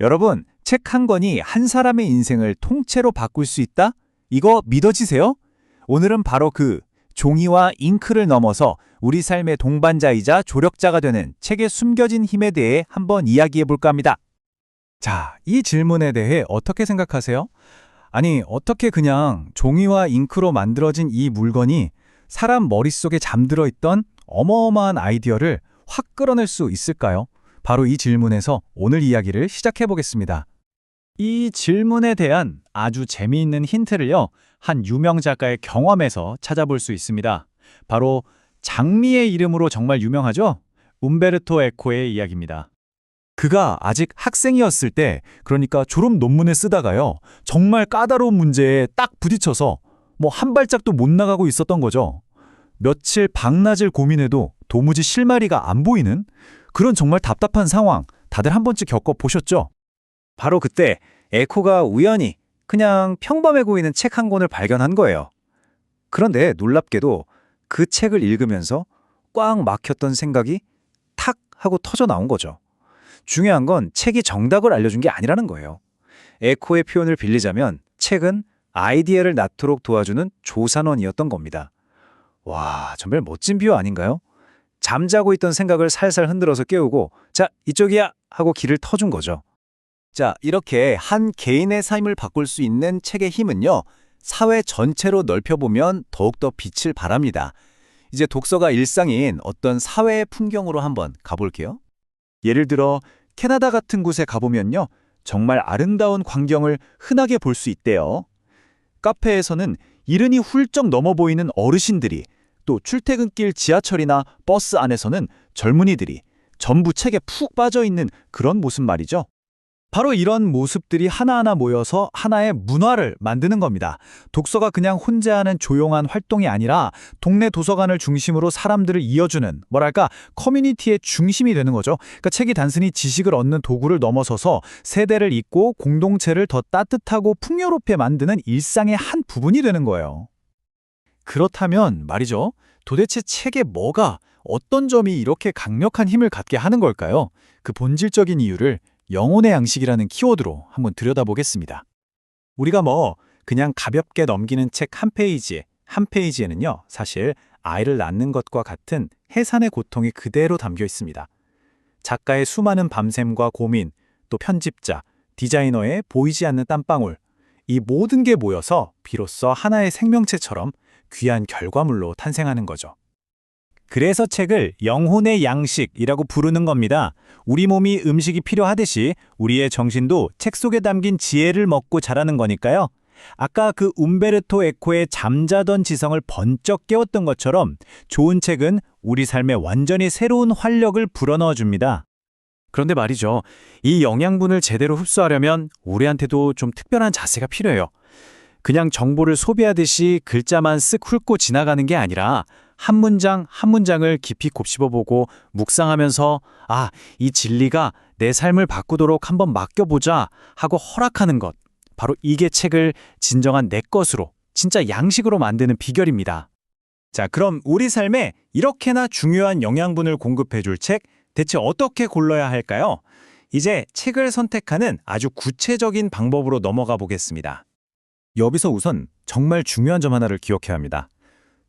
여러분, 책 한 권이 한 사람의 인생을 통째로 바꿀 수 있다? 이거 믿어지세요? 오늘은 바로 그 종이와 잉크를 넘어서 우리 삶의 동반자이자 조력자가 되는 책의 숨겨진 힘에 대해 한번 이야기해 볼까 합니다. 자, 이 질문에 대해 어떻게 생각하세요? 아니, 어떻게 그냥 종이와 잉크로 만들어진 이 물건이 사람 머릿속에 잠들어 있던 어마어마한 아이디어를 확 끌어낼 수 있을까요? 바로 이 질문에서 오늘 이야기를 시작해 보겠습니다. 이 질문에 대한 아주 재미있는 힌트를요, 한 유명 작가의 경험에서 찾아볼 수 있습니다. 바로 장미의 이름으로 정말 유명하죠? 움베르토 에코의 이야기입니다. 그가 아직 학생이었을 때, 그러니까 졸업 논문을 쓰다가요, 정말 까다로운 문제에 딱 부딪혀서 뭐 한 발짝도 못 나가고 있었던 거죠. 며칠 밤낮을 고민해도 도무지 실마리가 안 보이는 그런 정말 답답한 상황 다들 한 번쯤 겪어보셨죠? 바로 그때 에코가 우연히 그냥 평범해 보이는 책 한 권을 발견한 거예요. 그런데 놀랍게도 그 책을 읽으면서 꽉 막혔던 생각이 탁 하고 터져 나온 거죠. 중요한 건 책이 정답을 알려준 게 아니라는 거예요. 에코의 표현을 빌리자면 책은 아이디어를 낳도록 도와주는 조산원이었던 겁니다. 와, 정말 멋진 비유 아닌가요? 잠자고 있던 생각을 살살 흔들어서 깨우고 자, 이쪽이야 하고 길을 터준 거죠. 자, 이렇게 한 개인의 삶을 바꿀 수 있는 책의 힘은요. 사회 전체로 넓혀보면 더욱더 빛을 발합니다. 이제 독서가 일상인 어떤 사회의 풍경으로 한번 가볼게요. 예를 들어 캐나다 같은 곳에 가보면요. 정말 아름다운 광경을 흔하게 볼 수 있대요. 카페에서는 이른이 훌쩍 넘어 보이는 어르신들이 또 출퇴근길 지하철이나 버스 안에서는 젊은이들이 전부 책에 푹 빠져 있는 그런 모습 말이죠. 바로 이런 모습들이 하나하나 모여서 하나의 문화를 만드는 겁니다. 독서가 그냥 혼자 하는 조용한 활동이 아니라 동네 도서관을 중심으로 사람들을 이어주는 뭐랄까 커뮤니티의 중심이 되는 거죠. 그러니까 책이 단순히 지식을 얻는 도구를 넘어서서 세대를 잇고 공동체를 더 따뜻하고 풍요롭게 만드는 일상의 한 부분이 되는 거예요. 그렇다면 말이죠. 도대체 책에 뭐가 어떤 점이 이렇게 강력한 힘을 갖게 하는 걸까요? 그 본질적인 이유를 영혼의 양식이라는 키워드로 한번 들여다보겠습니다. 우리가 뭐 그냥 가볍게 넘기는 책 한 페이지, 한 페이지에는요. 사실 아이를 낳는 것과 같은 해산의 고통이 그대로 담겨 있습니다. 작가의 수많은 밤샘과 고민, 또 편집자, 디자이너의 보이지 않는 땀방울, 이 모든 게 모여서 비로소 하나의 생명체처럼 귀한 결과물로 탄생하는 거죠. 그래서 책을 영혼의 양식이라고 부르는 겁니다. 우리 몸이 음식이 필요하듯이 우리의 정신도 책 속에 담긴 지혜를 먹고 자라는 거니까요. 아까 그 움베르토 에코의 잠자던 지성을 번쩍 깨웠던 것처럼 좋은 책은 우리 삶에 완전히 새로운 활력을 불어넣어 줍니다. 그런데 말이죠. 이 영양분을 제대로 흡수하려면 우리한테도 좀 특별한 자세가 필요해요. 그냥 정보를 소비하듯이 글자만 쓱 훑고 지나가는 게 아니라 한 문장 한 문장을 깊이 곱씹어보고 묵상하면서 아, 이 진리가 내 삶을 바꾸도록 한번 맡겨보자 하고 허락하는 것. 바로 이게 책을 진정한 내 것으로, 진짜 양식으로 만드는 비결입니다. 자, 그럼 우리 삶에 이렇게나 중요한 영양분을 공급해줄 책 대체 어떻게 골라야 할까요? 이제 책을 선택하는 아주 구체적인 방법으로 넘어가 보겠습니다. 여기서 우선 정말 중요한 점 하나를 기억해야 합니다.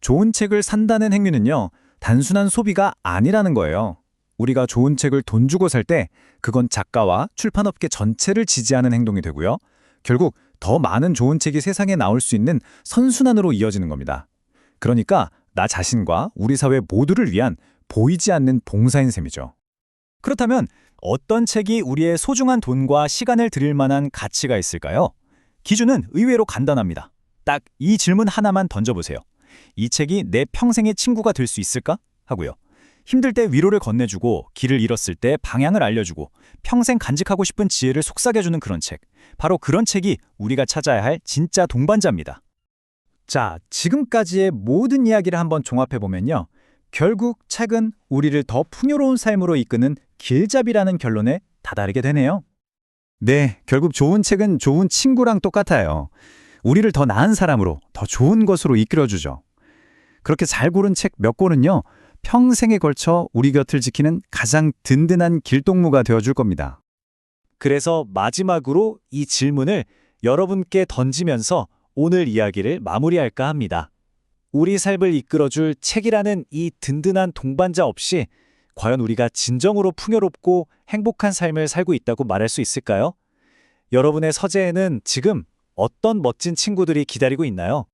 좋은 책을 산다는 행위는요, 단순한 소비가 아니라는 거예요. 우리가 좋은 책을 돈 주고 살 때 그건 작가와 출판업계 전체를 지지하는 행동이 되고요. 결국 더 많은 좋은 책이 세상에 나올 수 있는 선순환으로 이어지는 겁니다. 그러니까 나 자신과 우리 사회 모두를 위한 보이지 않는 봉사인 셈이죠. 그렇다면 어떤 책이 우리의 소중한 돈과 시간을 드릴 만한 가치가 있을까요? 기준은 의외로 간단합니다. 딱 이 질문 하나만 던져보세요. 이 책이 내 평생의 친구가 될 수 있을까? 하고요. 힘들 때 위로를 건네주고 길을 잃었을 때 방향을 알려주고 평생 간직하고 싶은 지혜를 속삭여주는 그런 책. 바로 그런 책이 우리가 찾아야 할 진짜 동반자입니다. 자, 지금까지의 모든 이야기를 한번 종합해보면요. 결국 책은 우리를 더 풍요로운 삶으로 이끄는 길잡이라는 결론에 다다르게 되네요. 네, 결국 좋은 책은 좋은 친구랑 똑같아요. 우리를 더 나은 사람으로, 더 좋은 것으로 이끌어주죠. 그렇게 잘 고른 책 몇 권은요, 평생에 걸쳐 우리 곁을 지키는 가장 든든한 길동무가 되어줄 겁니다. 그래서 마지막으로 이 질문을 여러분께 던지면서 오늘 이야기를 마무리할까 합니다. 우리 삶을 이끌어줄 책이라는 이 든든한 동반자 없이 과연 우리가 진정으로 풍요롭고 행복한 삶을 살고 있다고 말할 수 있을까요? 여러분의 서재에는 지금 어떤 멋진 친구들이 기다리고 있나요?